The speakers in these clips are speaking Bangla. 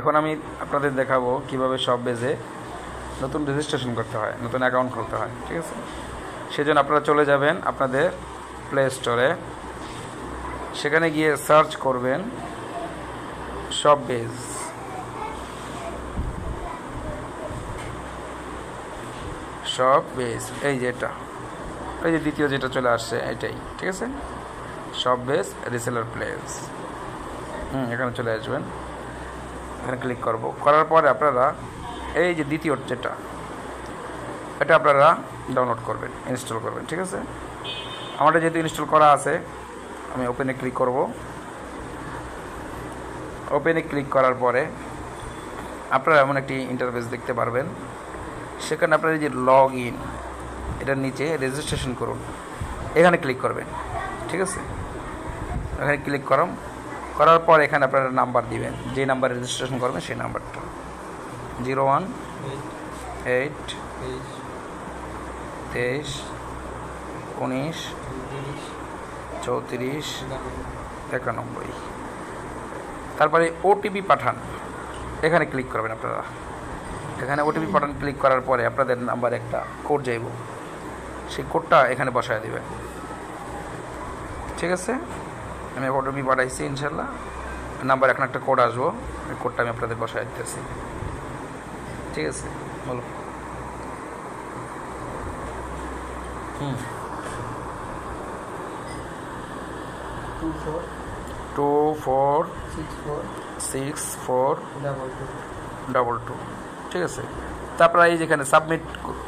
এখন আমি আপনাদের দেখাবো কীভাবে সব বেজে নতুন রেজিস্ট্রেশন করতে হয়, নতুন অ্যাকাউন্ট খুলতে হয়, ঠিক আছে? সেজন্য আপনারা চলে যাবেন আপনাদের প্লে স্টোরে সেখানে গিয়ে সার্চ করবেন সব বেজ সব বেজ এই যে এটা। এই যে দ্বিতীয় যেটা চলে আসছে, এটাই, ঠিক আছে? সব বেজ রিসেলার প্লেস হুম, এখানে চলে আসবেন। এখানে ক্লিক করব। করার পরে আপনারা এই যে দ্বিতীয় যেটা, এটা আপনারা ডাউনলোড করবেন ইনস্টল করবেন, ঠিক আছে? আমারটা যেহেতু ইনস্টল করা আছে, আমি ওপেনে ক্লিক করব। ওপেনে ক্লিক করার পরে আপনারা এমন একটি ইন্টারফেস দেখতে পারবেন। সেখানে আপনারা যে লগ ইন এটার নিচে রেজিস্ট্রেশন করুন। এখানে ক্লিক করবেন, ঠিক আছে? এখানে ক্লিক করুন। করার পর এখানে আপনারা নাম্বার দিবেন। যে নাম্বার রেজিস্ট্রেশন করবেন সেই নাম্বারটা। জিরো ওয়ান এইট তেইশ উনিশ চৌত্রিশ একানব্বই। তারপরে ওটিপি পাঠান। এখানে ক্লিক করবেন আপনারা। এখানে ওটিপি পাঠান ক্লিক করার পরে আপনাদের নাম্বার একটা কোড যাইব। সেই কোডটা এখানে বসায় দেবেন। ঠিক আছে? আমি ওটিপি পাঠাইছি ইনশাল্লাহ নাম্বার এখন একটা কোড আসব ওই কোডটা আমি আপনাদের বসায় দিতেছি। ঠিক আছে বলো। হুম। Two four two four six four six four double two double two ঠিক আছে। তারপরে এই যেখানে সাবমিট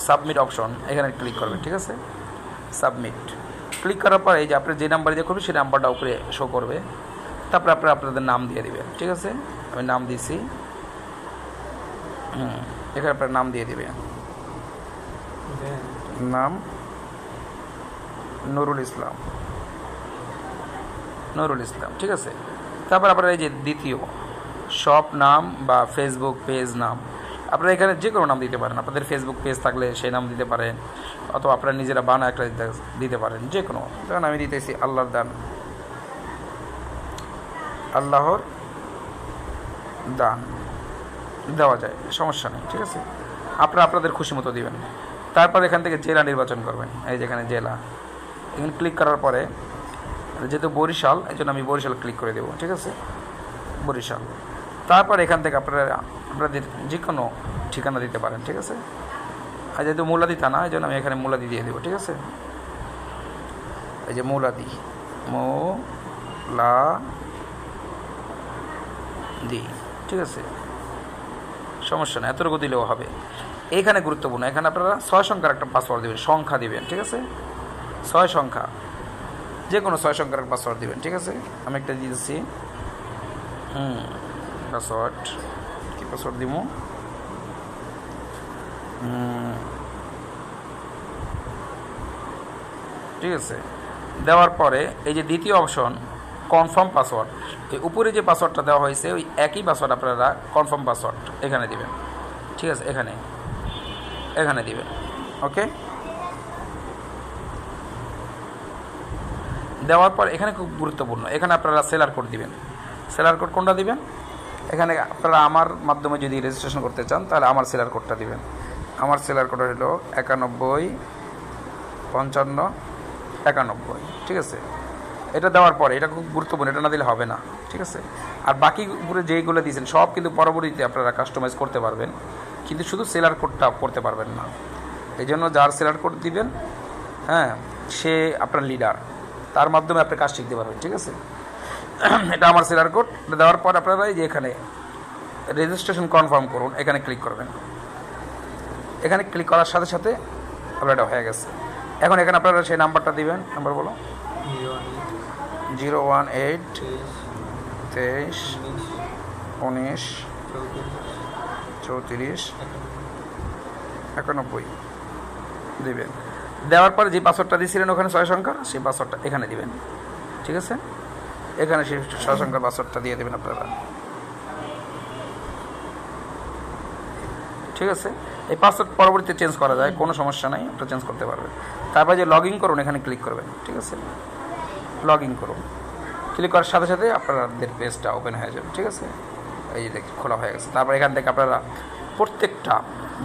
সাবমিট অপশন এখানে ক্লিক করবেন ঠিক আছে? সাবমিট ক্লিক করার পরে যে আপনি যে নাম্বার দিয়ে করবেন সেই নাম্বারটা উপরে শো করবে। তারপরে আপনারা আপনাদের নাম দিয়ে দেবেন, ঠিক আছে? আমি নাম দিছি হুম, এখানে আপনার নাম দিয়ে দেবেন। নাম নুরুল ইসলাম। নুরুল ইসলাম, ঠিক আছে? তারপর আপনার এই যে দ্বিতীয় শপ নাম বা ফেসবুক পেজ নাম। আপনারা এখানে যে কোনো নাম দিতে পারেন। আপনাদের ফেসবুক পেজ থাকলে সেই নাম দিতে পারেন, অথবা আপনারা নিজেরা বানা একটা দিতে- পারেন, যে কোনো। যেমন আমি দিতেছি আল্লাহর দান। আল্লাহর দান। দেওয়া যায়, সমস্যা নেই, ঠিক আছে? আপনারা আপনাদের খুশি মতো দিবেন। তারপর এখান থেকে জেলা নির্বাচন করবেন, এই যেখানে জেলা। এখানে ক্লিক করার পরে, যেহেতু বরিশাল এই জন্য আমি বরিশাল ক্লিক করে দেবো, ঠিক আছে? বরিশাল। তারপর এখান থেকে আপনারা আপনাদের যে কোনো ঠিকানা দিতে পারেন, ঠিক আছে? আর যেহেতু মূলাদি থানা এই জন্য আমি এখানে মূলাদি দিয়ে দেবো, ঠিক আছে? এই যে মূলাদি মো লা দি ঠিক আছে? সমস্যা নেই, এতটুকু দিলেও হবে। এখানে গুরুত্বপূর্ণ, এখানে আপনারা ছয় সংখ্যার একটা পাসওয়ার্ড দেবেন, সংখ্যা দিবেন, ঠিক আছে? ছয় সংখ্যা, যে কোনো ছয় সংখ্যার পাসওয়ার্ড দেবেন, ঠিক আছে? আমি একটা দিয়েছি হুম। পাসওয়ার্ড কি পাসওয়ার্ড দিব ঠিক আছে। দেওয়ার পরে এই যে দ্বিতীয় অপশন কনফার্ম পাসওয়ার্ড এই উপরে যে পাসওয়ার্ডটা দেওয়া হয়েছে, ওই একই পাসওয়ার্ড আপনারা কনফার্ম পাসওয়ার্ড এখানে দিবেন। ঠিক আছে, এখানে। এখানে দিবেন। ওকে? দেওয়ার পর এখানে খুব গুরুত্বপূর্ণ। এখানে আপনারা সেলার কোড দিবেন। সেলার কোড কোনটা দিবেন? এখানে আপনারা আমার মাধ্যমে যদি রেজিস্ট্রেশন করতে চান, তাহলে আমার সেলার কোডটা দিবেন। আমার সেলার কোড হলো একানব্বই, পঞ্চান্ন, একানব্বই, ঠিক আছে? এটা দেওয়ার পরে, এটা খুব গুরুত্বপূর্ণ, এটা না দিলে হবে না, ঠিক আছে? আর বাকি উপরে যেইগুলো দিয়েছেন, সব কিন্তু পরবর্তীতে আপনারা কাস্টমাইজ করতে পারবেন, কিন্তু শুধু সেলার কোডটা করতে পারবেন না। এই জন্য যার সেলার কোড দিবেন হ্যাঁ সে আপনার লিডার তার মাধ্যমে আপনি কাজ শিখতে পারবেন, ঠিক আছে? এটা আমার সেলার কোড এটা দেওয়ার পর আপনারা এই যে এখানে রেজিস্ট্রেশন কনফার্ম করুন, এখানে ক্লিক করবেন। এখানে ক্লিক করার সাথে সাথে আপনার এটা হয়ে গেছে। এখন এখানে আপনারা সেই নাম্বারটা দিবেন, নাম্বার বলো। জিরো ওয়ান এইট, তেইশ, উনিশ, চৌত্রিশ, একানব্বই। দেবেন। দেওয়ার পরে যে পাসওয়ার্ডটা দিয়েছিলেন ওখানে ছয় সংখ্যা, সেই পাসওয়ার্ডটা এখানে দিবেন। ঠিক আছে? এখানে সেই সংখ্যার পাসওয়ার্ডটা দিয়ে দেবেন আপনারা। ঠিক আছে? এই পাসওয়ার্ড পরবর্তীতে চেঞ্জ করা যায়, কোনো সমস্যা নাই আপনারা চেঞ্জ করতে পারবেন। তারপরে যে লগ ইন করুন, এখানে ক্লিক করবেন, ঠিক আছে? লগ ইন করুন। ক্লিক করার সাথে সাথে আপনাদের পেজটা ওপেন হয়ে যাবে, ঠিক আছে? এই যে খোলা হয়ে গেছে। তারপর এখান থেকে আপনারা প্রত্যেকটা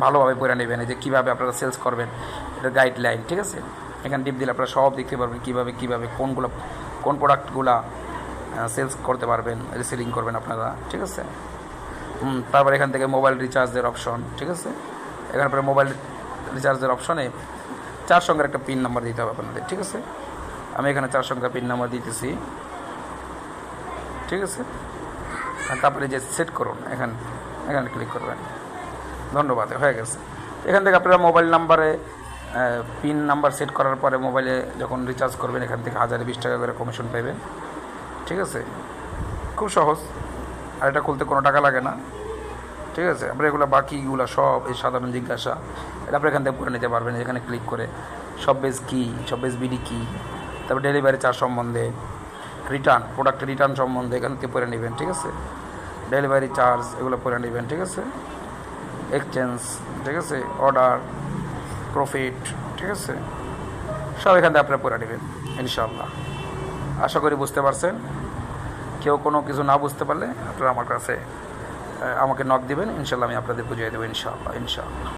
ভালোভাবে পড়ে নেবেন, এই যে কীভাবে আপনারা সেলস করবেন, এটা গাইডলাইন ঠিক আছে? এখানে টিপ দিলে আপনারা সব দেখতে পারবেন কীভাবে কীভাবে, কোনগুলো, কোন প্রোডাক্টগুলা সেলস করতে পারবেন রিসেলিং করবেন আপনারা, ঠিক আছে? তারপর এখান থেকে মোবাইল রিচার্জের অপশন ঠিক আছে? এখানে পরে মোবাইল রিচার্জের অপশনে চার সঙ্গের একটা পিন নাম্বার দিতে হবে আপনাদের, ঠিক আছে? আমি এখানে চার সংখ্যা পিন নাম্বার দিতেছি, ঠিক আছে? তারপরে যে সেট করুন, এখানে এখানে ক্লিক করবেন। ধন্যবাদ, হয়ে গেছে। এখান থেকে আপনারা মোবাইল নাম্বারে পিন নাম্বার সেট করার পরে মোবাইলে যখন রিচার্জ করবেন, এখান থেকে হাজারে, বিশ টাকা করে কমিশন পাবেন ঠিক আছে? খুব সহজ। আর এটা খুলতে কোনো টাকা লাগে না। ঠিক আছে? আপনার এগুলো বাকিগুলো সব এই সাধারণ জিজ্ঞাসা, এটা আপনি এখান থেকে করে নিতে পারবেন, এখানে ক্লিক করে। সব বেজ কী সব বেজ বিডি কী তারপর ডেলিভারি চার্জ সম্বন্ধে রিটার্ন প্রোডাক্ট রিটার্ন সম্বন্ধে এখান থেকে পড়ে নেবেন, ঠিক আছে? ডেলিভারি চার্জ এগুলো পড়ে নেবেন, ঠিক আছে? এক্সচেঞ্জ ঠিক আছে? অর্ডার প্রফিট ঠিক আছে? সব এখান থেকে আপনারা পড়ে নেবেন ইনশাল্লাহ আশা করি বুঝতে পারছেন। কেউ কোনো কিছু না বুঝতে পারলে আপনারা আমার কাছে আমাকে নক দিবেন। ইনশাল্লাহ আমি আপনাদের বুঝিয়ে দেবো ইনশাল্লাহ ইনশাআল্লাহ।